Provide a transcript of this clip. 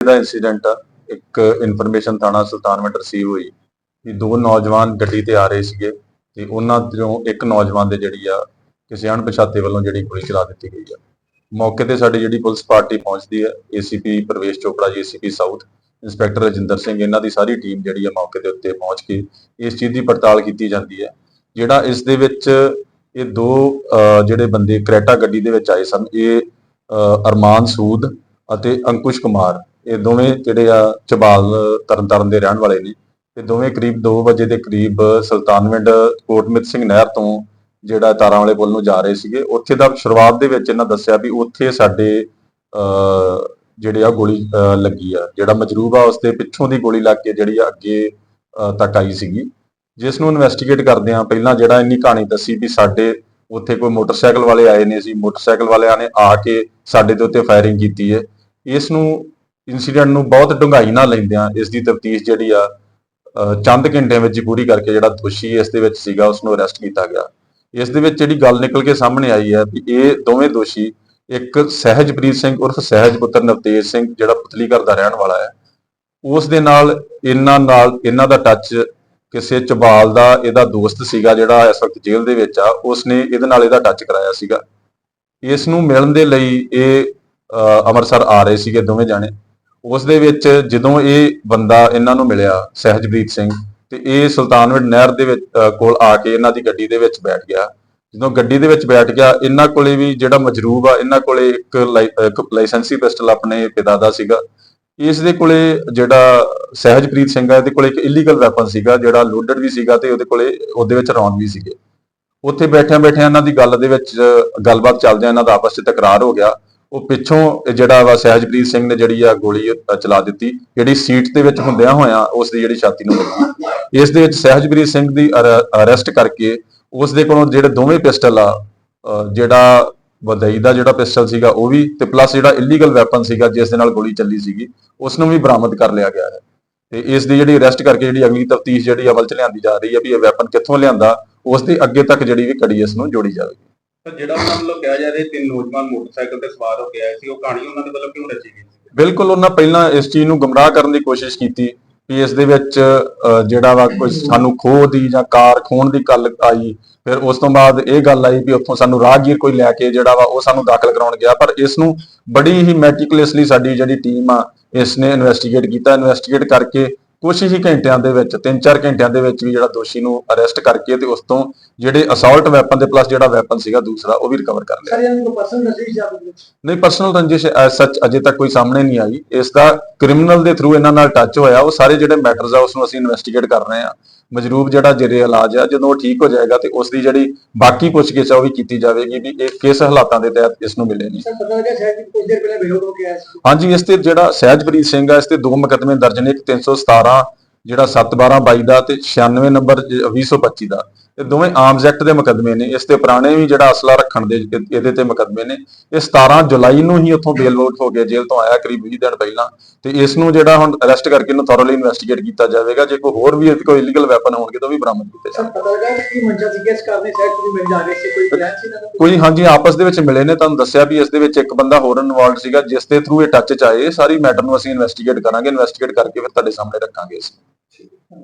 ਦਾ incident ਆ ਇੱਕ information ਥਾਣਾ ਸੁਲਤਾਨਵੰਡ ਰਿਸੀਵ ਹੋਈ ਕਿ ਦੋ ਨੌਜਵਾਨ ਗੱਡੀ ਤੇ ਆ ਰਹੇ ਸੀਗੇ ਤੇ ਉਹਨਾਂ ਤੋਂ ਇੱਕ ਨੌਜਵਾਨ ਦੇ ਜਿਹੜੀ ਆ ਕਿਸੇ ਅਣਪਛਾਤੇ ਵੱਲੋਂ ਜਿਹੜੀ ਗੋਲੀ ਚਲਾ ਦਿੱਤੀ ਗਈ ਆ। ਮੌਕੇ ਤੇ ਸਾਡੀ ਜਿਹੜੀ ਪੁਲਿਸ ਪਾਰਟੀ ਪਹੁੰਚਦੀ ਹੈ ACP Pravesh Chopra ji ACP south inspector Rajinder Singh ਇਹਨਾਂ ਦੀ ਸਾਰੀ ਟੀਮ ਜਿਹੜੀ ਆ ਮੌਕੇ ਦੇ ਉੱਤੇ ਪਹੁੰਚ ਕੇ ਇਸ ਚੀਜ਼ ਦੀ ਪੜਤਾਲ ਕੀਤੀ ਜਾਂਦੀ ਹੈ ਜਿਹੜਾ ਇਸ ਦੇ ਵਿੱਚ ਇਹ ਦੋ ਅਹ, ਜਿਹੜੇ ਬੰਦੇ ਕਰੈਟਾ ਗੱਡੀ ਦੇ ਵਿੱਚ ਆਏ ਸਨ ਇਹ ਅਰਮਾਨ ਸੂਦ ਅਤੇ ਅੰਕੁਸ਼ ਕੁਮਾਰ। ਇਹ ਦੋਵੇਂ ਜਿਹੜੇ ਆ ਚਬਾਲ ਤਰਨਤਾਰਨ ਦੇ ਰਹਿਣ ਵਾਲੇ ਨੇ ਤੇ ਦੋਵੇਂ ਕਰੀਬ 2 ਵਜੇ ਦੇ ਕਰੀਬ ਸੁਲਤਾਨਵਿੰਡ ਕੋਟਮਿਤ ਸਿੰਘ ਨਹਿਰ ਤੋਂ ਜਿਹੜਾ ਤਾਰਾਂ ਵਾਲੇ ਪੁਲ ਨੂੰ ਜਾ ਰਹੇ ਸੀਗੇ। ਉੱਥੇ ਦਾ ਸ਼ੁਰੂਆਤ ਦੇ ਵਿੱਚ ਇਹਨਾਂ ਦੱਸਿਆ ਵੀ ਉੱਥੇ ਸਾਡੇ ਅਹ, ਜਿਹੜੇ ਆ ਗੋਲੀ ਅਹ, ਲੱਗੀ ਆ। ਜਿਹੜਾ ਮਜਰੂਬ ਆ ਉਸਦੇ ਪਿੱਛੋਂ ਦੀ ਗੋਲੀ ਲੱਗ ਕੇ ਜਿਹੜੀ ਆ ਅੱਗੇ ਅਹ, ਤੱਕ ਆਈ ਸੀਗੀ। ਜਿਸ ਨੂੰ ਇਨਵੈਸਟੀਗੇਟ ਕਰਦੇ ਆ ਪਹਿਲਾਂ ਜਿਹੜਾ ਇੰਨੀ ਕਹਾਣੀ ਦੱਸੀ ਵੀ ਸਾਡੇ ਉੱਥੇ ਕੋਈ ਮੋਟਰਸਾਈਕਲ ਵਾਲੇ ਆਏ ਨੇ ਸੀ। ਮੋਟਰਸਾਈਕਲ ਵਾਲਿਆਂ ਨੇ ਆ ਕੇ ਸਾਡੇ ਦੇ ਉੱਤੇ ਫਾਇਰਿੰਗ ਕੀਤੀ ਹੈ। ਇਸ ਨੂੰ ਇਨਸੀਡੈਂਟ ਨੂੰ ਬਹੁਤ ਡੂੰਘਾਈ ਨਾਲ ਲੈਂਦਿਆਂ ਇਸ ਦੀ ਤਫਤੀਸ਼ ਜਿਹੜੀ ਆ ਚੰਦ ਘੰਟਿਆਂ ਵਿੱਚ ਪੂਰੀ ਕਰਕੇ ਜਿਹੜਾ ਦੋਸ਼ੀ ਇਸ ਦੇ ਵਿੱਚ ਸੀਗਾ ਉਸ ਨੂੰ ਅਰੈਸਟ ਕੀਤਾ ਗਿਆ। ਇਸ ਦੇ ਵਿੱਚ ਜਿਹੜੀ ਗੱਲ ਨਿਕਲ ਕੇ ਸਾਹਮਣੇ ਆਈ ਹੈ ਵੀ ਇਹ ਦੋਵੇਂ ਦੋਸ਼ੀ ਇੱਕ ਸਹਿਜਪ੍ਰੀਤ ਸਿੰਘ ਉਰਫ ਸਹਿਜ ਪੁੱਤਰ ਨਵਤੇਜ ਸਿੰਘ ਜਿਹੜਾ ਪੁਤਲੀ ਘਰ ਦਾ ਰਹਿਣ ਵਾਲਾ ਹੈ ਉਸ ਦੇ ਨਾਲ ਇਹਨਾਂ ਨਾਲ ਇਹਨਾਂ ਦਾ ਟੱਚ ਕਿਸੇ ਚਬਾਲ ਦਾ ਇਹਦਾ ਦੋਸਤ ਸੀਗਾ ਜਿਹੜਾ ਇਸ ਵਕਤ ਜੇਲ੍ਹ ਦੇ ਵਿੱਚ ਆ ਉਸਨੇ ਇਹਦੇ ਨਾਲ ਇਹਦਾ ਟੱਚ ਕਰਾਇਆ ਸੀਗਾ। ਇਸ ਨੂੰ ਮਿਲਣ ਦੇ ਲਈ ਇਹ ਅਹ, ਅੰਮ੍ਰਿਤਸਰ ਆ ਰਹੇ ਸੀਗੇ ਦੋਵੇਂ ਜਾਣੇ। ਉਸ ਦੇ ਵਿੱਚ ਜਦੋਂ ਇਹ ਬੰਦਾ ਇਹਨਾਂ ਨੂੰ ਮਿਲਿਆ ਸਹਿਜਪ੍ਰੀਤ ਸਿੰਘ, ਤੇ ਇਹ ਸੁਲਤਾਨਵਿੰਡ ਨਹਿਰ ਦੇ ਵਿੱਚ ਕੋਲ ਆ ਕੇ ਇਹਨਾਂ ਦੀ ਗੱਡੀ ਦੇ ਵਿੱਚ ਬੈਠ ਗਿਆ। ਜਦੋਂ ਗੱਡੀ ਦੇ ਵਿੱਚ ਬੈਠ ਗਿਆ, ਇਹਨਾਂ ਕੋਲੇ ਵੀ ਜਿਹੜਾ ਮਜਰੂਬ ਆ, ਇਹਨਾਂ ਕੋਲੇ ਇੱਕ ਲਾਈ- ਇੱਕ ਲਾਇਸੈਂਸੀ ਪਿਸਟਲ ਆਪਣੇ ਪਿਤਾ ਦਾ ਸੀਗਾ। ਇਸ ਦੇ ਕੋਲੇ ਜਿਹੜਾ ਸਹਿਜਪ੍ਰੀਤ ਸਿੰਘ ਆ, ਇਹਦੇ ਕੋਲੇ ਇੱਕ ਇਲੀਗਲ ਵੈਪਨ ਸੀਗਾ, ਜਿਹੜਾ ਲੋਡਡ ਵੀ ਸੀਗਾ ਤੇ ਉਹਦੇ ਕੋਲੇ ਉਹਦੇ ਵਿੱਚ ਰੌਂਦ ਵੀ ਸੀਗੇ। ਉੱਥੇ ਬੈਠਿਆਂ ਬੈਠਿਆਂ ਇਹਨਾਂ ਦੀ ਗੱਲ ਦੇ ਵਿੱਚ, ਗੱਲਬਾਤ ਚੱਲਦਿਆਂ ਇਹਨਾਂ ਦਾ ਆਪਸ ਵਿੱਚ ਤਕਰਾਰ ਹੋ ਗਿਆ। ਉਹ ਪਿੱਛੋਂ ਇਹ ਜਿਹੜਾ ਵਾ ਸਹਿਜਪ੍ਰੀਤ ਸਿੰਘ ਨੇ ਜਿਹੜੀ ਆ ਗੋਲੀ ਚਲਾ ਦਿੱਤੀ, ਜਿਹੜੀ ਸੀਟ ਦੇ ਵਿੱਚ ਹੁੰਦਿਆਂ ਹੋਇਆਂ ਉਸ ਦੀ ਜਿਹੜੀ ਛਾਤੀ ਨੂੰ ਲੱਗੀ ਇਸ ਦੇ ਵਿੱਚ ਸਹਿਜਪ੍ਰੀਤ ਸਿੰਘ ਦੀ ਅਰੈਸਟ ਕਰਕੇ ਉਸ ਦੇ ਕੋਲੋਂ ਜਿਹੜੇ ਦੋਵੇਂ ਪਿਸਟਲ ਆ ਜਿਹੜਾ ਵਦਈ ਦਾ ਜਿਹੜਾ ਪਿਸਟਲ ਸੀਗਾ ਉਹ ਵੀ ਤੇ ਪਲੱਸ ਜਿਹੜਾ ਇਲੀਗਲ ਵੈਪਨ ਸੀਗਾ ਜਿਸ ਦੇ ਨਾਲ ਗੋਲੀ ਚੱਲੀ ਸੀਗੀ, ਉਸ ਨੂੰ ਵੀ ਬਰਾਮਦ ਕਰ ਲਿਆ ਗਿਆ ਹੈ। ਤੇ ਇਸ ਦੀ ਜਿਹੜੀ ਅਰੈਸਟ ਕਰਕੇ ਜਿਹੜੀ ਅਗਲੀ ਤਫਤੀਸ਼ ਜਿਹੜੀ ਅਮਲ ਚ ਲਿਆਂਦੀ ਜਾ ਰਹੀ ਹੈ ਵੀ ਇਹ ਵੈਪਨ ਕਿੱਥੋਂ ਲਿਆਂਦਾ, ਉਸ ਦੇ ਅੱਗੇ ਤੱਕ ਜਿਹੜੀ ਵੀ ਕੜੀ ਇਸ ਨੂੰ ਜੋੜੀ ਜਾਵੇਗੀ। ਤਾਂ ਜਿਹੜਾ ਉਹਨਾਂ ਵੱਲੋਂ ਕਿਹਾ ਜਾ ਰਿਹਾ, ਤਿੰਨ ਨੌਜਵਾਨ ਮੋਟਰਸਾਈਕਲ ਤੇ ਸਵਾਰ ਹੋ ਕੇ ਆਏ ਸੀ, ਉਹ ਕਹਾਣੀ ਉਹਨਾਂ ਦੇ ਵੱਲੋਂ ਕਿਉਂ ਰਚੀ ਗਈ ਸੀ? ਬਿਲਕੁਲ, ਉਹਨਾਂ ਪਹਿਲਾਂ ਇਸ ਚੀਜ਼ ਨੂੰ ਗੁੰਮਰਾਹ ਕਰਨ ਦੀ ਕੋਸ਼ਿਸ਼ ਕੀਤੀ ਵੀ ਇਸ ਦੇ ਵਿੱਚ ਜਿਹੜਾ ਵਾ ਕੋਈ ਸਾਨੂੰ ਖੋਹ ਦੀ ਜਾਂ ਕਾਰ ਖੋਣ ਦੀ ਗੱਲ ਆਈ। ਫਿਰ ਉਸ ਤੋਂ ਬਾਅਦ ਇਹ ਗੱਲ ਆਈ ਵੀ ਉੱਥੋਂ ਸਾਨੂੰ ਰਾਹਗੀਰ ਕੋਈ ਲੈ ਕੇ ਜਿਹੜਾ ਵਾ ਉਹ ਸਾਨੂੰ ਦਾਖਲ ਕਰਾਉਣ ਗਿਆ। ਪਰ ਇਸ ਨੂੰ ਬੜੀ ਹੀ ਮੈਟੀਕੂਲਸਲੀ ਸਾਡੀ ਜਿਹੜੀ ਟੀਮ ਆ, ਇਸ ਨੇ ਇਨਵੈਸਟੀਗੇਟ ਕੀਤਾ। ਇਨਵੈਸਟੀਗੇਟ ਕਰਕੇ ਕੁਝ ਹੀ ਘੰਟਿਆਂ ਦੇ ਵਿੱਚ 3-4 ਘੰਟਿਆਂ ਦੇ ਵਿੱਚ ਵੀ ਜਿਹੜਾ ਦੋਸ਼ੀ ਨੂੰ ਅਰੈਸਟ ਕਰਕੇ ਤੇ ਉਸ ਤੋਂ ਜਿਹੜੇ ਅਸਾਲਟ ਵੈਪਨ ਦੇ ਪਲੱਸ ਜਿਹੜਾ ਵੈਪਨ ਸੀਗਾ ਦੂਸਰਾ ਉਹ ਵੀ ਰਿਕਵਰ ਕਰ ਲਿਆ। ਸਰ ਇਹਨਾਂ ਨੂੰ ਪਰਸਨਲ ਮੈਸੇਜ ਜਾਂ ਨਹੀਂ ਪਰਸਨਲ ਰੰਜਿਸ਼ ਸੱਚ ਅਜੇ ਤੱਕ ਕੋਈ ਸਾਹਮਣੇ ਨਹੀਂ ਆਈ। ਇਸ ਦਾ ਕ੍ਰਿਮੀਨਲ ਦੇ ਥਰੂ ਇਹਨਾਂ ਨਾਲ ਟੱਚ ਹੋਇਆ। ਉਹ ਸਾਰੇ ਜਿਹੜੇ ਮੈਟਰਸ ਆ ਉਸ ਨੂੰ ਅਸੀਂ ਇਨਵੈਸਟੀਗੇਟ ਕਰ ਰਹੇ ਆ ਮਜਰੂਬ ਜਿਹੜਾ ਜੇਰੇ ਇਲਾਜ ਆ ਜਦੋਂ ਉਹ ਠੀਕ ਹੋ ਜਾਏਗਾ ਤੇ ਉਸ ਦੀ ਜਿਹੜੀ ਬਾਕੀ ਪੁੱਛਗਿੱਛ ਆ ਉਹ ਵੀ ਕੀਤੀ ਜਾਵੇਗੀ ਵੀ ਇਹ ਕਿਸ ਹਾਲਾਤਾਂ ਦੇ ਤਹਿਤ ਇਸ ਨੂੰ ਮਿਲੇ ਨੇ। ਹਾਂਜੀ ਇਸ ਤੇ ਜਿਹੜਾ ਸਹਿਜਪ੍ਰੀਤ ਸਿੰਘ ਆ ਇਸ ਤੇ ਦੋ ਮੁਕੱਦਮੇ ਦਰਜ ਨੇ ਇੱਕ 317 ਜਿਹੜਾ 71222 ਦਾ ਤੇ 96 ਨੰਬਰ 2025 ਦਾ। ਇਹ ਦੋਵੇਂ ਆਰਮਸ ਐਕਟ ਦੇ ਮੁਕੱਦਮੇ ਨੇ ਇਸ ਤੇ ਪੁਰਾਣੇ ਵੀ ਜਿਹੜਾ ਅਸਲਾ ਰੱਖਣ ਦੇ ਇਹ- ਇਹਦੇ ਤੇ ਮੁਕੱਦਮੇ ਨੇ। ਇਹ 17 ਜੁਲਾਈ ਨੂੰ ਹੀ ਉੱਥੋਂ ਬੇਲ ਆਊਟ ਹੋ ਕੇ ਜੇਲ੍ਹ ਤੋਂ ਆਇਆ ਕਰੀਬ 20 ਦਿਨ ਪਹਿਲਾਂ ਤੇ ਇਸ ਨੂੰ ਜਿਹੜਾ ਹੁਣ ਅਰੈਸਟ ਕਰਕੇ ਇਹਨੂੰ ਥੋਰਲੀ ਇਨਵੈਸਟੀਗੇਟ ਕੀਤਾ ਜਾਵੇਗਾ। ਜੇ ਕੋਈ ਹੋਰ ਵੀ ਕੋਈ ਇਲੀਗਲ ਵੈਪਨ ਹੋਣਗੇ ਤਾਂ ਵੀ ਬਰਾਮਦ ਕੀਤੇ ਜਾਣਗੇ। ਪਤਾ ਲੱਗਾ ਕਿ ਮੰਚਾ ਸੀ ਕਿਸ ਕਾਰਨ ਸ਼ਾਇਦ ਤੁਸੀਂ ਮਿਲ ਜਾ ਰਹੇ ਸੀ? ਕੋਈ ਪਲਾਨ ਸੀ ਇਹਨਾਂ ਦਾ? ਕੋਈ ਹਾਂਜੀ ਆਪਸ ਦੇ ਵਿੱਚ ਮਿਲੇ ਨੇ। ਤੁਹਾਨੂੰ ਦੱਸਿਆ ਵੀ ਇਸ ਦੇ ਵਿੱਚ ਇੱਕ ਬੰਦਾ ਹੋਰ ਇਨਵੋਲਡ ਸੀਗਾ ਜਿਸ ਦੇ ਥਰੂ ਇਹ ਟੱਚ ਚ ਆਏ। ਸਾਰੀ ਮੈਟਰ ਨੂੰ ਅਸੀਂ ਇਨਵੈਸਟੀਗੇਟ ਕਰਾਂਗੇ। ਇਨਵੈਸਟੀਗੇਟ ਕਰਕੇ ਫਿਰ ਤੁਹਾਡੇ ਸਾਹਮਣੇ ਰੱਖਾਂਗੇ ਇਸ ਨੂੰ।